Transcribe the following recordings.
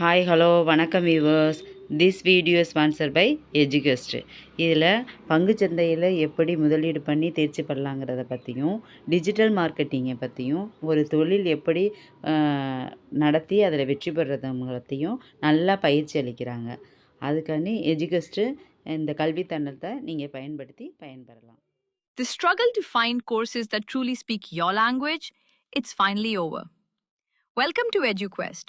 Hi hello வணக்கம் viewers this video sponsor by எஜுகஸ்ட் இதில் பங்குச்சந்தையில் எப்படி முதலீடு பண்ணி தேர்ச்சி பெறலாங்கிறத பற்றியும் டிஜிட்டல் மார்க்கெட்டிங்கை பற்றியும் ஒரு தொழில் எப்படி நடத்தி அதில் வெற்றி பெறதுங்கிறதையும் நல்லா பயிற்சி அளிக்கிறாங்க. அதுக்காண்டி எஜுகஸ்ட்டு இந்த கல்வித்தண்டத்தை நீங்கள் பயன்படுத்தி பயன்பெறலாம். The struggle to find courses that truly speak your language, it's finally over. Welcome to EduQuest,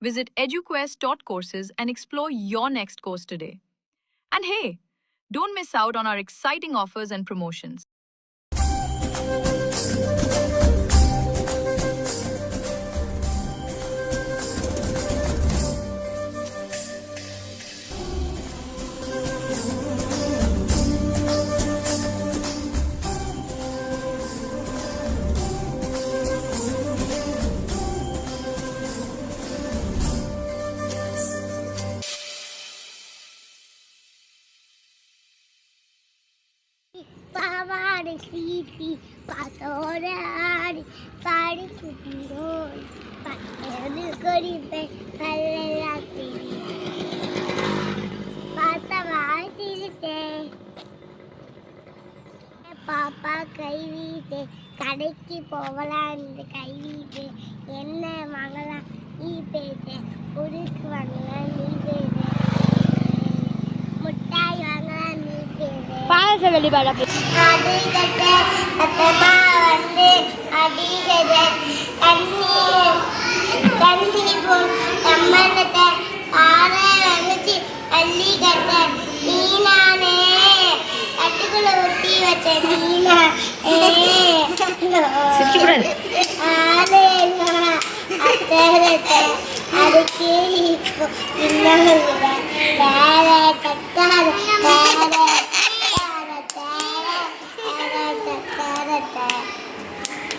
Visit eduquest.courses and explore your next course today. And hey, don't miss out on our exciting offers and promotions. பாடி சீட்டி பாத்தோட ஆடி பாடி குட்டியோய் பட்டது கொடிப்பை பல்லெல்லாம் பார்த்தவா சிரித்தேன் பாப்பா கை வீட்டு கடைக்கு போகலான்னு கை வீட்டு. என்ன வாங்கலாம் நீ பேச. உடுக்கு வாங்கலாம் வச்ச நீனா அத்தரத்தை அதுக்கே இப்போ இன்னொரு வேற கட்டாத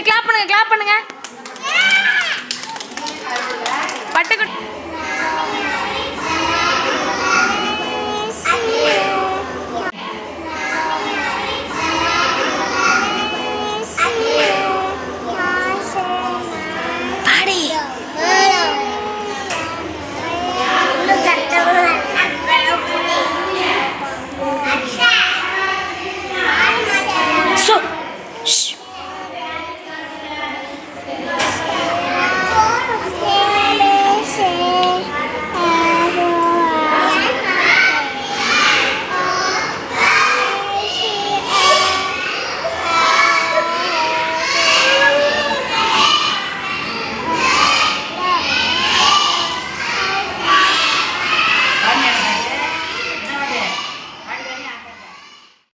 சரி கிளாப் பண்ணுங்க கிளாப் பண்ணுங்க. பட்டுக்குட்டி